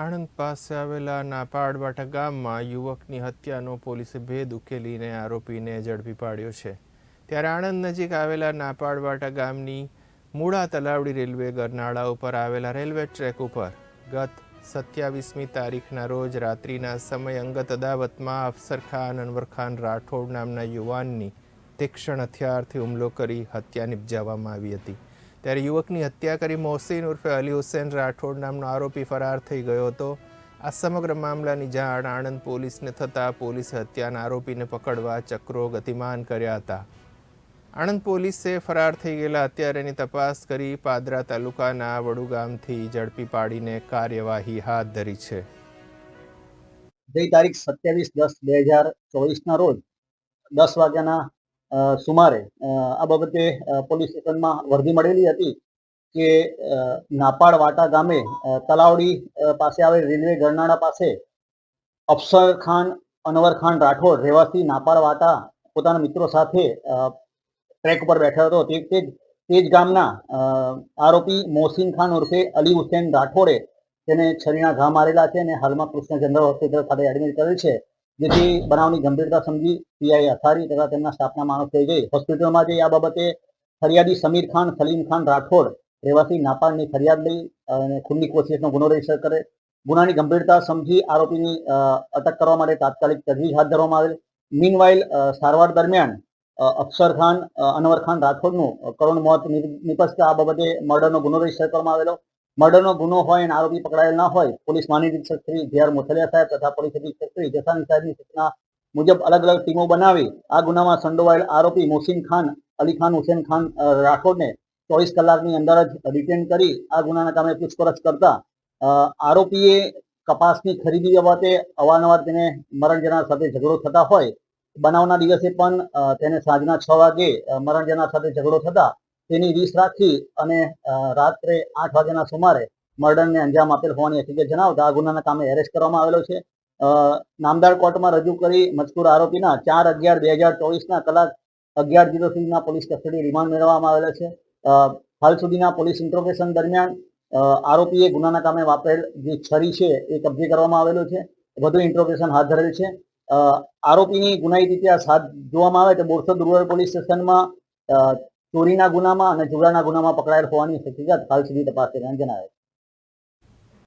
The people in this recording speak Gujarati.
આણંદ પાસે આવેલા નાપાડવાટા ગામમાં યુવકની હત્યાનો પોલીસે ભેદ ઉકેલીને આરોપીને ઝડપી પાડ્યો છે. ત્યારે આણંદ નજીક આવેલા નાપાડવાટા ગામની મૂળા તલાવડી રેલવે ગરનાળા ઉપર આવેલા રેલવે ટ્રેક ઉપર ગત સત્યાવીસમી તારીખના રોજ રાત્રિના સમય અંગત અદાવતમાં અફસર ખાન, અનવર ખાન રાઠોડ નામના યુવાનની તીક્ષ્ણ હથિયારથી હુમલો કરી હત્યા નિપજાવવામાં આવી હતી. ત્યારે યુવકની હત્યા કરી મોહસિન ઉર્ફે અલી હુસેન રાઠોડ નામનો આરોપી ફરાર થઈ ગયો હતો. આ સમગ્ર મામલાની જાણ આણંદ પોલીસને થતાં પોલીસે હત્યાના આરોપીને પકડવા ચક્રો ગતિમાન કર્યા હતા. આણંદ પોલીસે ફરાર થઈ ગયેલા હત્યારાની તપાસ કરી પાદરા તાલુકાના વડુ ગામથી ઝડપી પાડીને કાર્યવાહી હાથ ધરી છે. ગઈ તારીખ સત્યાવીસ દસ બે હજાર ચોવીસના રોજ દસ વાગ્યાના સુમારે આ બાબતે પોલીસ સ્ટેશનમાં વર્દી મળેલી હતી કે નાપાડ વાટા ગામે તલાવડી પાસે આવેલ રેલવે ગરનાળા પાસે અફસર ખાન, અનવર ખાન રાઠોડ રહેવાસી નાપાડ વાટા પોતાના મિત્રો સાથે ટ્રેક ઉપર બેઠો હતો. તે તે જ ગામના આરોપી મોહસિન ખાન ઉર્ફે અલી હુસેન રાઠોડે તેને છરીના ઘા મારેલા છે અને હાલમાં કૃષ્ણ જનરલ હોસ્પિટલ ખાતે એડમિટ કરેલ છે. જેથી બનાવની ગંભીરતા સમજી પીઆઈ અથારી તથા તેમના સ્ટાફના માણસ થઈ ગઈ. હોસ્પિટલમાં જઈ આ બાબતે ફરિયાદી સમીર ખાન, સલીમ ખાન રાઠોડ રહેવાસી નાપાડની ફરિયાદ લઈ અને ખૂનની કોશિશનો ગુનો રજિસ્ટર કરે. ગુનાની ગંભીરતા સમજી આરોપીની અટક કરવા માટે તાત્કાલિક તજવીજ હાથ ધરવામાં આવેલ. મીનવાઇલ સારવાર દરમિયાન અક્ષર ખાન અનવર ખાન રાઠોડનું કરુણ મોત નિપ- નિપજતા આ બાબતે મર્ડરનો ગુનો રજિસ્ટર કરવામાં આવેલો. મર્ડરનો ગુનો હોય અને આરોપી પકડાયેલ ના હોય, પોલીસ મહાનિરીક્ષક શ્રી જે આર મોથલિયા સાહેબ તથા પોલીસ અધિક્ષક શ્રી જસાની સાહેબની સૂચના મુજબ અલગ અલગ ટીમો બનાવી આ ગુનામાં સંડોવાયેલ આરોપી મોહસિન ખાન, અલી ખાન, હુસેન ખાન રાઠોડને ચોવીસ કલાકની અંદર જ ડિટેન કરી આ ગુનાના કામે પૂછપરછ કરતા આરોપીએ કપાસની ખરીદી બાબતે અવારનવાર તેને મરણ જનાર સાથે ઝઘડો થતા હોય. બનાવના દિવસે પણ તેને સાંજના છ વાગે મરણજના સાથે ઝઘડો થતા તેની રીસ રાખી અને રાત્રે આઠ વાગ્યાના સુમારે મર્ડરને અંજામ આપેલ હોવાની હકીકત જણાવતા આ ગુનાના કામે એરેસ્ટ કરવામાં આવેલો છે. નામદાર કોર્ટમાં રજૂ કરી મજકૂર આરોપીના ચાર અગિયાર બે હજાર ચોવીસના કલાક અગિયાર જીરો સુધીના પોલીસ કસ્ટડી રિમાન્ડ મેળવવામાં આવેલા છે. હાલ સુધીના પોલીસ ઇન્ટ્રોગેશન દરમિયાન આરોપીએ ગુનાના કામે વાપરેલ જે છરી છે એ કબજે કરવામાં આવેલો છે. વધુ ઇન્ટ્રોગેશન હાથ ધરેલ છે. આરોપીની ગુનાહિત ઇતિહાસ હાથ જોવામાં આવે તો બોરસદ રૂરલ પોલીસ સ્ટેશનમાં ચોરીના ગુનામાં અને જુગારના ગુનામાં પકડાયેલ હોવાની હકીકત હાલ સુધી તપાસ દરમિયાન જણાવે